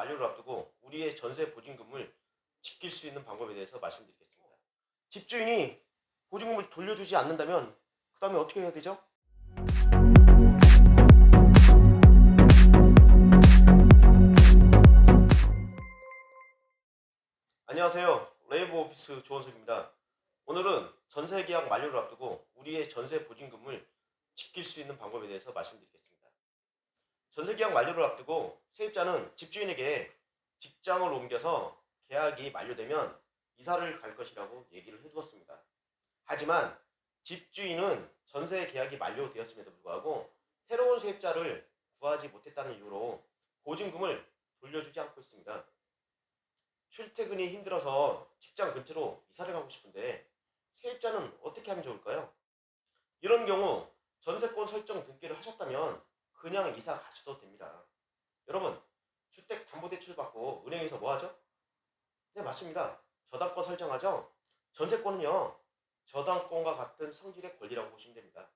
만료를 앞두고 우리의 전세 보증금을 지킬 수 있는 방법에 대해서 말씀드리겠습니다. 집주인이 보증금을 돌려주지 않는다면 그 다음에 어떻게 해야 되죠? 안녕하세요. 레이버 오피스 조원석입니다. 오늘은 전세 계약 만료를 앞두고 우리의 전세 보증금을 지킬 수 있는 방법에 대해서 말씀드리겠습니다. 전세 계약 만료를 앞두고 세입자는 집주인에게 직장을 옮겨서 계약이 만료되면 이사를 갈 것이라고 얘기를 해두었습니다. 하지만 집주인은 전세 계약이 만료되었음에도 불구하고 새로운 세입자를 구하지 못했다는 이유로 보증금을 돌려주지 않고 있습니다. 출퇴근이 힘들어서 직장 근처로 이사를 가고 싶은데 세입자는 어떻게 하면 좋을까요? 이런 경우 전세권 설정 등기를 하셨다면 그냥 이사 가셔도 됩니다. 여러분, 주택담보대출 받고 은행에서 뭐 하죠? 네, 맞습니다. 저당권 설정하죠? 전세권은요, 저당권과 같은 성질의 권리라고 보시면 됩니다.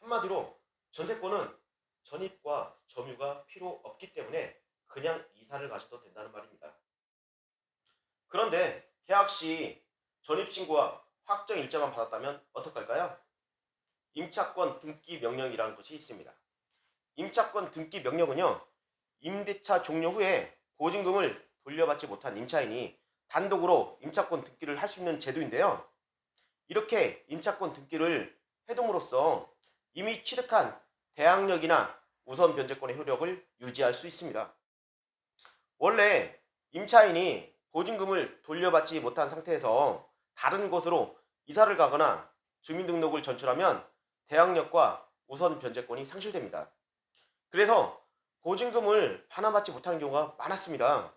한마디로 전세권은 전입과 점유가 필요 없기 때문에 그냥 이사를 가셔도 된다는 말입니다. 그런데 계약 시 전입신고와 확정 일자만 받았다면 어떡할까요? 임차권 등기 명령이라는 것이 있습니다. 임차권 등기 명령은요, 임대차 종료 후에 보증금을 돌려받지 못한 임차인이 단독으로 임차권 등기를 할 수 있는 제도인데요. 이렇게 임차권 등기를 해둠으로써 이미 취득한 대항력이나 우선 변제권의 효력을 유지할 수 있습니다. 원래 임차인이 보증금을 돌려받지 못한 상태에서 다른 곳으로 이사를 가거나 주민등록을 전출하면 대항력과 우선 변제권이 상실됩니다. 그래서 보증금을 반환받지 못하는 경우가 많았습니다.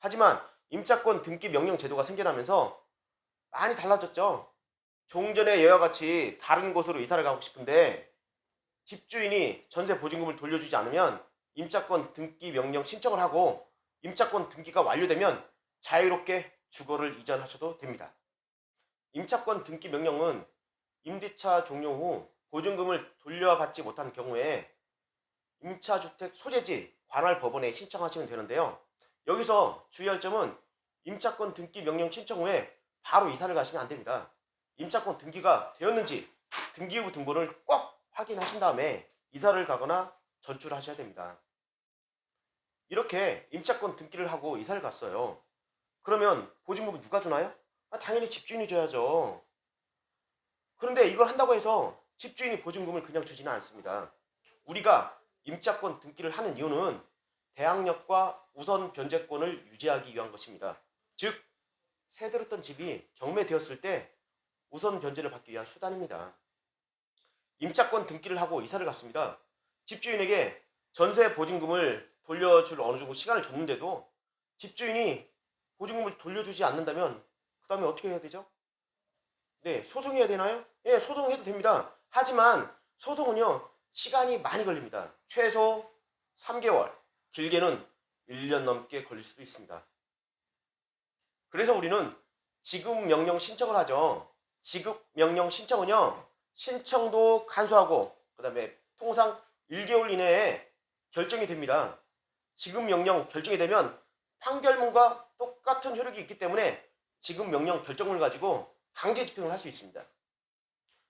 하지만 임차권 등기 명령 제도가 생겨나면서 많이 달라졌죠. 종전의 예와 같이 다른 곳으로 이사를 가고 싶은데 집주인이 전세 보증금을 돌려주지 않으면 임차권 등기 명령 신청을 하고 임차권 등기가 완료되면 자유롭게 주거를 이전하셔도 됩니다. 임차권 등기 명령은 임대차 종료 후 보증금을 돌려받지 못한 경우에 임차주택 소재지 관할 법원에 신청하시면 되는데요. 여기서 주의할 점은 임차권 등기 명령 신청 후에 바로 이사를 가시면 안 됩니다. 임차권 등기가 되었는지 등기 후 등본을 꼭 확인하신 다음에 이사를 가거나 전출하셔야 됩니다. 이렇게 임차권 등기를 하고 이사를 갔어요. 그러면 보증금을 누가 주나요? 아, 당연히 집주인이 줘야죠. 그런데 이걸 한다고 해서 집주인이 보증금을 그냥 주지는 않습니다. 우리가 임차권 등기를 하는 이유는 대항력과 우선 변제권을 유지하기 위한 것입니다. 즉, 세들었던 집이 경매되었을 때 우선 변제를 받기 위한 수단입니다. 임차권 등기를 하고 이사를 갔습니다. 집주인에게 전세 보증금을 돌려줄 어느 정도 시간을 줬는데도 집주인이 보증금을 돌려주지 않는다면 그 다음에 어떻게 해야 되죠? 네, 소송해야 되나요? 예, 소송해도 됩니다. 하지만 소송은요, 시간이 많이 걸립니다. 최소 3개월, 길게는 1년 넘게 걸릴 수도 있습니다. 그래서 우리는 지급 명령 신청을 하죠. 지급 명령 신청은요, 신청도 간소하고, 그 다음에 통상 1개월 이내에 결정이 됩니다. 지급 명령 결정이 되면 판결문과 똑같은 효력이 있기 때문에 지급 명령 결정을 가지고 강제 집행을 할 수 있습니다.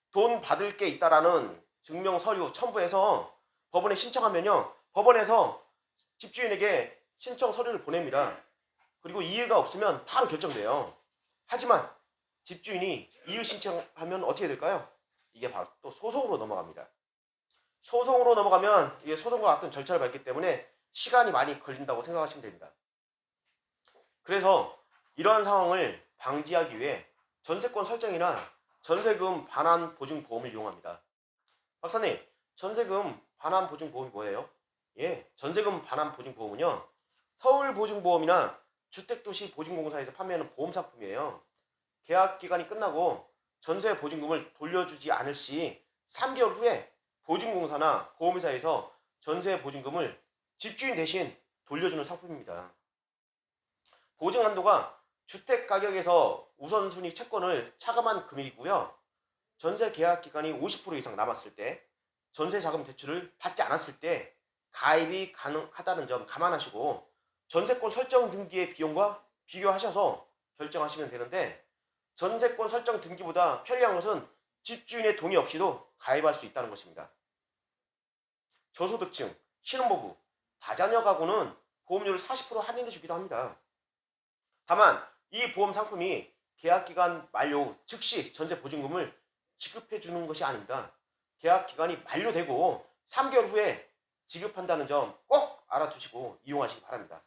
돈 받을 게 있다라는 증명 서류 첨부해서 법원에 신청하면요. 법원에서 집주인에게 신청 서류를 보냅니다. 그리고 이해가 없으면 바로 결정돼요. 하지만 집주인이 이유 신청하면 어떻게 될까요? 이게 바로 또 소송으로 넘어갑니다. 소송으로 넘어가면 이게 소송과 같은 절차를 밟기 때문에 시간이 많이 걸린다고 생각하시면 됩니다. 그래서 이러한 상황을 방지하기 위해 전세권 설정이나 전세금 반환 보증 보험을 이용합니다. 박사님, 전세금 반환 보증 보험이 뭐예요? 예, 전세금 반환 보증 보험은요. 서울 보증 보험이나 주택도시 보증공사에서 판매하는 보험 상품이에요. 계약 기간이 끝나고 전세 보증금을 돌려주지 않을 시 3개월 후에 보증공사나 보험회사에서 전세 보증금을 집주인 대신 돌려주는 상품입니다. 보증 한도가 주택 가격에서 우선순위 채권을 차감한 금액이고요. 전세 계약 기간이 50% 이상 남았을 때, 전세 자금 대출을 받지 않았을 때 가입이 가능하다는 점 감안하시고 전세권 설정 등기의 비용과 비교하셔서 결정하시면 되는데 전세권 설정 등기보다 편리한 것은 집주인의 동의 없이도 가입할 수 있다는 것입니다. 저소득층, 신혼부부, 다자녀 가구는 보험료를 40% 할인해 주기도 합니다. 다만 이 보험 상품이 계약 기간 만료 후 즉시 전세 보증금을 지급해 주는 것이 아닙니다. 계약 기간이 만료되고 3개월 후에 지급한다는 점 꼭 알아두시고 이용하시기 바랍니다.